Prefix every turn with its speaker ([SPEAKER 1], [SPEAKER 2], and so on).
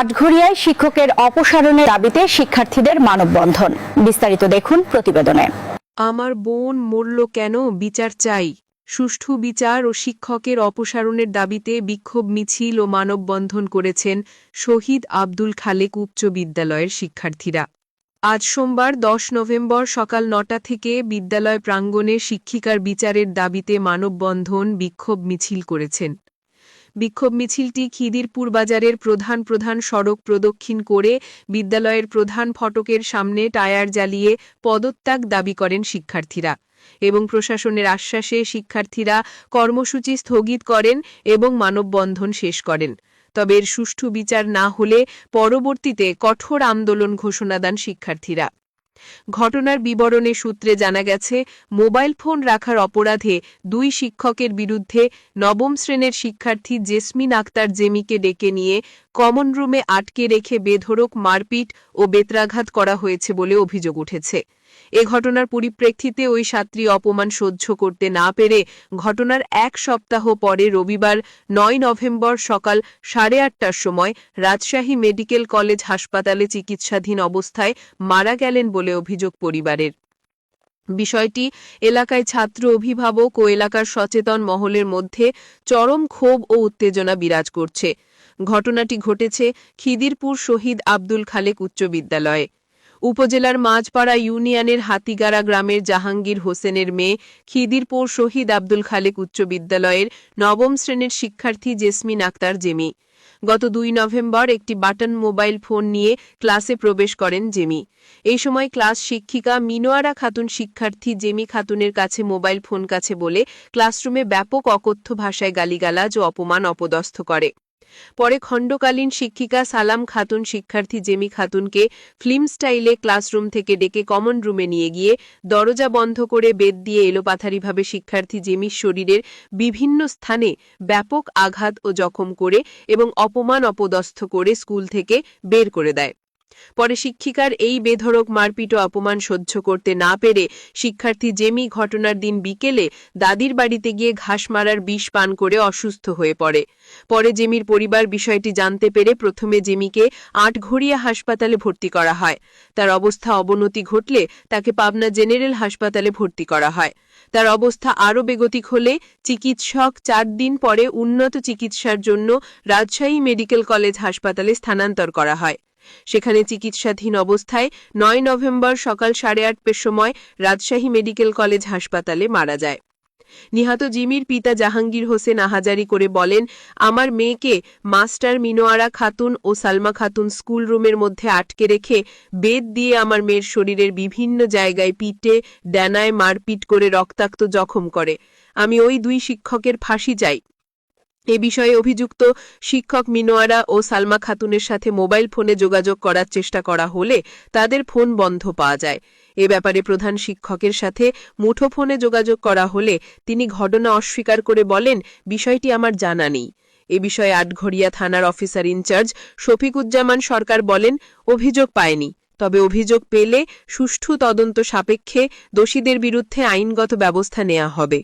[SPEAKER 1] আটঘরিয়ায় শিক্ষকের অপসারণের দাবিতে শিক্ষার্থীদের মানববন্ধন। বিস্তারিত দেখুন প্রতিবেদনে।
[SPEAKER 2] আমার বোন মরল কেন? বিচার চাই। সুষ্ঠু বিচার ও শিক্ষকের অপসারণের দাবিতে বিক্ষোভ মিছিল ও মানববন্ধন করেছেন শহীদ আব্দুল খালেক উচ্চ বিদ্যালয়ের শিক্ষার্থীরা। আজ সোমবার দশ নভেম্বর সকাল নটা থেকে বিদ্যালয় প্রাঙ্গণে শিক্ষিকার বিচারের দাবিতে মানববন্ধন বিক্ষোভ মিছিল করেছেন। বিক্ষোভ মিছিলটি খিদিরপুর বাজারের প্রধান প্রধান সড়ক প্রদক্ষিণ করে বিদ্যালয়ের প্রধান ফটকের সামনে টায়ার জ্বালিয়ে পদত্যাগ দাবি করেন শিক্ষার্থীরা এবং প্রশাসনের আশ্বাসে শিক্ষার্থীরা কর্মসূচি স্থগিত করেন এবং মানববন্ধন শেষ করেন। তবে এর সুষ্ঠু বিচার না হলে পরবর্তীতে কঠোর আন্দোলন ঘোষণা দেন শিক্ষার্থীরা। ঘটনার বিবরণে সূত্রে জানা গেছে, মোবাইল ফোন রাখার অপরাধে দুই শিক্ষকের বিরুদ্ধে নবম শ্রেণির শিক্ষার্থী জেসমিন আক্তার জেমিকে ডেকে নিয়ে কমন রুমে আটকে রেখে বেধড়ক, মারপিট ও বেত্রাঘাত করা হয়েছে বলে অভিযোগ উঠেছে। এ ঘটনার পরিপ্রেক্ষিতে ওই ছাত্রী অপমান সহ্য করতে না পেরে ঘটনার এক সপ্তাহ পরে রবিবার নয় নভেম্বর সকাল সাড়ে আটটার সময় রাজশাহী মেডিকেল কলেজ হাসপাতালে চিকিৎসাধীন অবস্থায় মারা গেলেন বলে অভিযোগ পরিবারের। বিষয়টি এলাকায় ছাত্র অভিভাবক ও এলাকার সচেতন মহলের মধ্যে চরম ক্ষোভ ও উত্তেজনা বিরাজ করছে। ঘটনাটি ঘটেছে খিদিরপুর শহীদ আব্দুল খালেক উচ্চ বিদ্যালয়ে। উপজেলার মাঝপাড়া ইউনিয়নের হাতিগাড়া গ্রামের জাহাঙ্গীর হোসেনের মেয়ে খিদিরপুর শহীদ আব্দুল খালেক উচ্চ বিদ্যালয়ের নবম শ্রেণির শিক্ষার্থী জেসমিন আক্তার জেমি। গত দুই নভেম্বর একটি বাটন মোবাইল ফোন নিয়ে ক্লাসে প্রবেশ করেন জেমি। এই সময় ক্লাস শিক্ষিকা মিনোয়ারা খাতুন শিক্ষার্থী জেমি খাতুনের কাছে মোবাইল ফোন কাছে বলে ক্লাসরুমে ব্যাপক অকথ্য ভাষায় গালিগালাজ ও অপমান অপদস্থ করে। পরে খণ্ডকালীন শিক্ষিকা সালাম খাতুন শিক্ষার্থী জেমি খাতুনকে ফিল্ম স্টাইলে ক্লাসরুম থেকে ডেকে কমন রুমে নিয়ে গিয়ে দরজা বন্ধ করে বেদ দিয়ে এলোপাথারিভাবে শিক্ষার্থী জেমির শরীরের বিভিন্ন স্থানে ব্যাপক আঘাত ও জখম করে এবং অপমান অপদস্থ করে স্কুল থেকে বের করে দেয়। পরে শিক্ষিকার এই বেধড়ক মারপিট ও অপমান সহ্য করতে না পেরে শিক্ষার্থী জেমি ঘটনার দিন বিকেলে দাদির বাড়িতে গিয়ে ঘাস মারার বিষ পান করে অসুস্থ হয়ে পড়ে। পরে জেমির পরিবার বিষয়টি জানতে পেরে প্রথমে জেমিকে আটঘরিয়া হাসপাতালে ভর্তি করা হয়। তার অবস্থা অবনতি ঘটলে তাকে পাবনা জেনারেল হাসপাতালে ভর্তি করা হয়। তার অবস্থা আরও বেগতিক হলে চিকিৎসক চার দিন পরে উন্নত চিকিৎসার জন্য রাজশাহী মেডিকেল কলেজ হাসপাতালে স্থানান্তর করা হয়। সেখানে চিকিৎসাধীন অবস্থায় নয় নভেম্বর সকাল সাড়ে আটটার সময় রাজশাহী মেডিকেল কলেজ হাসপাতালে মারা যায়। নিহত জিমির পিতা জাহাঙ্গীর হোসেন আহাজারি করে বলেন, আমার মেয়েকে মাস্টার মিনোয়ারা খাতুন ও সালমা খাতুন স্কুল রুমের মধ্যে আটকে রেখে বেদ দিয়ে আমার মেয়ের শরীরের বিভিন্ন জায়গায় পিটে, ডানায় মারপিট করে রক্তাক্ত জখম করে। আমি ওই দুই শিক্ষকের ফাঁসি চাই। এ বিষয়ে অভিযুক্ত শিক্ষক মিনোয়ারা ও সালমা খাতুনের সাথে মোবাইল ফোনে যোগাযোগ করার চেষ্টা করা হলে তাদের ফোন বন্ধ পাওয়া যায়। এ ব্যাপারে প্রধান শিক্ষকের সাথে মুঠোফোনে যোগাযোগ করা হলে তিনি ঘটনা অস্বীকার করে বলেন, বিষয়টি আমার জানা নেই। এ বিষয়ে আটঘরিয়া থানার অফিসার ইনচার্জ শফিকুজ্জামান সরকার বলেন, অভিযোগ পায়নি তবে অভিযোগ পেলে সুষ্ঠু তদন্ত সাপেক্ষে দোষীদের বিরুদ্ধে আইনগত ব্যবস্থা নেওয়া হবে।